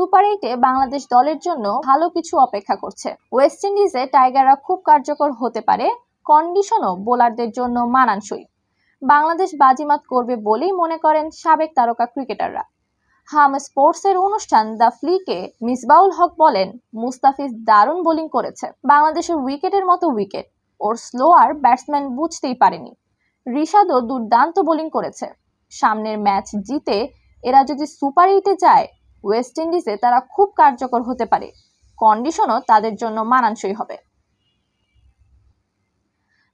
Super এইটে বাংলাদেশ দলের জন্য ভালো কিছু অপেক্ষা করছে। ওয়েস্ট ইন্ডিজে টাইগাররা খুব কার্যকর হতে পারে, কন্ডিশনও বোলারদের জন্য মানানসই। বাংলাদেশ বাজিমাত করবে বলেই মনে করেন সাবেক তারকা ক্রিকেটাররা। হাম স্পোর্টসের অনুষ্ঠান দ্য ফ্লিকে মিসবাউল হক বলেন, মুস্তাফিজ দারুণ বোলিং করেছে। বাংলাদেশের উইকেটের মতো উইকেট, ওর স্লোয়ার ব্যাটসম্যান বুঝতেই পারেনি। রিশাদও দুর্দান্ত বোলিং করেছে। সামনের ম্যাচ জিতে এরা যদি সুপার এইটে যায় ওয়েস্ট ইন্ডিজে তারা খুব কার্যকর হতে পারে। কন্ডিশনও তাদের জন্য মানানসই হবে।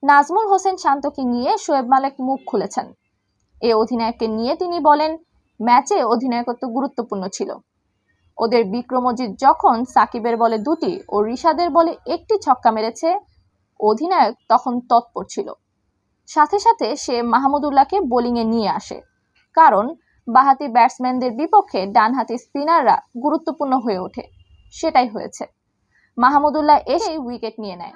নাজমুল হোসেন শান্তকে নিয়ে শোয়েব মালেক মুখ খুলেছেন। এ অধিনায়ককে নিয়ে তিনি বলেন, ম্যাচে অধিনায়কত্ব গুরুত্বপূর্ণ ছিল। ওদের বিক্রমজিৎ যখন সাকিবের বলে দুটি ও রিশাদের বলে একটি ছক্কা মেরেছে, অধিনায়ক তখন তৎপর ছিল। সাথে সাথে সে মাহমুদুল্লাহকে বোলিংয়ে নিয়ে আসে। কারণ বাহাতি ব্যাটসম্যানদের বিপক্ষে ডানহাতি স্পিনাররা গুরুত্বপূর্ণ হয়ে ওঠে। সেটাই হয়েছে। মাহমুদুল্লাহ এসেই উইকেট নিয়ে নেয়।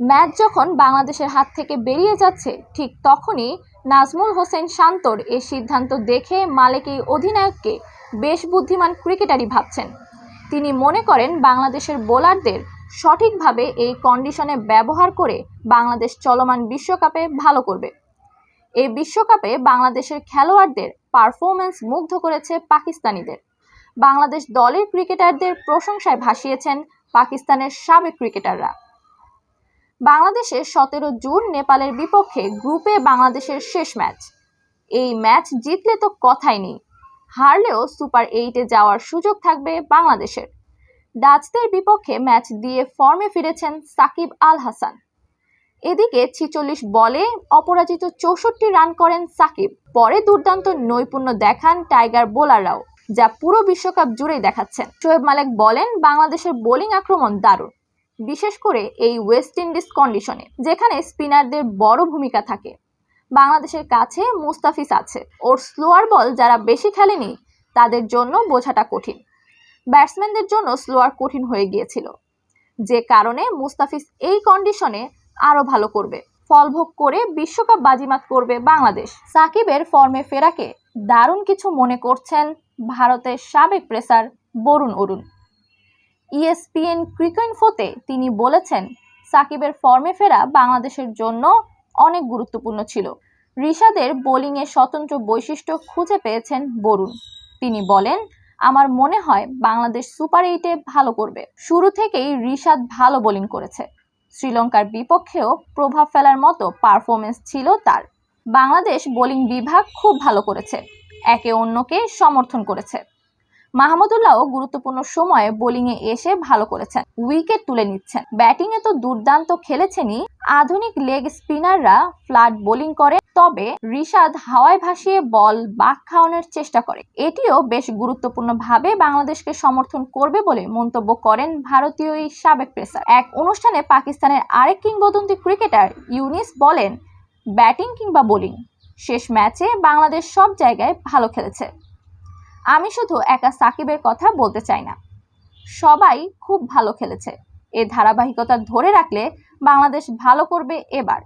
ম্যাচ যখন বাংলাদেশের হাত থেকে বেরিয়ে যাচ্ছে, ঠিক তখনই নাজমুল হোসেন শান্তর এই সিদ্ধান্ত দেখে মালিক এই অধিনায়ককে বেশ বুদ্ধিমান ক্রিকেটারই ভাবছেন। তিনি মনে করেন বাংলাদেশের বোলারদের সঠিকভাবে এই কন্ডিশনে ব্যবহার করে বাংলাদেশ চলমান বিশ্বকাপে ভালো করবে। এই বিশ্বকাপে বাংলাদেশের খেলোয়াড়দের পারফরমেন্স মুগ্ধ করেছে পাকিস্তানিদের। বাংলাদেশ দলের ক্রিকেটারদের প্রশংসায় ভাসিয়েছেন পাকিস্তানের সাবেক ক্রিকেটাররা। বাংলাদেশে সতেরো জুন নেপালের বিপক্ষে গ্রুপে বাংলাদেশের শেষ ম্যাচ এই ম্যাচ জিতলে তো কথাই নেই। হারলেও সুপার এইটে যাওয়ার সুযোগ থাকবে বাংলাদেশের। ডাচদের বিপক্ষে ম্যাচ দিয়ে ফর্মে ফিরেছেন সাকিব আল হাসান। এদিকে ছিচল্লিশ বলে অপরাজিত চৌষট্টি রান করেন সাকিব। পরে দুর্দান্ত নৈপুণ্য দেখান টাইগার বোলাররাও, যা পুরো বিশ্বকাপ জুড়েই দেখাচ্ছেন। শোয়েব মালেক বলেন, বাংলাদেশের বোলিং আক্রমণ দারুণ, বিশেষ করে এই ওয়েস্ট ইন্ডিজ কন্ডিশনে, যেখানে স্পিনারদের বড় ভূমিকা থাকে। বাংলাদেশের কাছে মুস্তাফিজ আছে। ওর স্লোয়ার বল যারা বেশি খেলেনি, তাদের জন্য বোঝাটা কঠিন। ব্যাটসম্যানদের জন্য স্লোয়ার কঠিন হয়ে গিয়েছিল। যে কারণে মুস্তাফিজ এই কন্ডিশনে আরও ভালো করবে। ফলভোগ করে বিশ্বকাপ বাজিমাত করবে বাংলাদেশ। সাকিবের ফর্মে ফেরাকে দারুণ কিছু মনে করছেন ভারতের সাবেক প্রেসার বরুণ অরুণ। ইএসপিএন ক্রিকইনফোতে তিনি বলেছেন, সাকিবের ফর্মে ফেরা বাংলাদেশের জন্য অনেক গুরুত্বপূর্ণ ছিল। ঋষাদের বোলিংয়ে স্বতন্ত্র বৈশিষ্ট্য খুঁজে পেয়েছেন বরুণ। তিনি বলেন, আমার মনে হয় বাংলাদেশ সুপার এইটে ভালো করবে। শুরু থেকেই ঋষাদ ভালো বোলিং করেছে। শ্রীলঙ্কার বিপক্ষেও প্রভাব ফেলার মতো পারফরমেন্স ছিল তার। বাংলাদেশ বোলিং বিভাগ খুব ভালো করেছে, একে অন্যকে সমর্থন করেছে। মাহমুদুল্লাহও গুরুত্বপূর্ণ সময়ে বোলিংয়ে এসে ভালো করেছেন। উইকেট তুলে নিচ্ছেন। ব্যাটিংয়ে তো দুর্দান্ত খেলেছেনই। আধুনিক লেগ স্পিনাররা ফ্ল্যাট বোলিং করে, তবে রিশাদ হাওয়ায় ভাসিয়ে বল বাক খাওয়ানোর চেষ্টা করে। এটিও বেশ গুরুত্বপূর্ণভাবে বাংলাদেশকে সমর্থন করবে বলে মন্তব্য করেন ভারতীয় এই সাবেক প্রেসার এক অনুষ্ঠানে পাকিস্তানের আরেক কিংবদন্তি ক্রিকেটার ইউনিস বলেন ব্যাটিং কিংবা বোলিং শেষ ম্যাচে বাংলাদেশ সব জায়গায় ভালো খেলেছে। আমি শুধু একা সাকিবের কথা বলতে চাই না। সবাই খুব ভালো খেলেছে। এ ধারাবাহিকতা ধরে রাখলে বাংলাদেশ ভালো করবে এবার।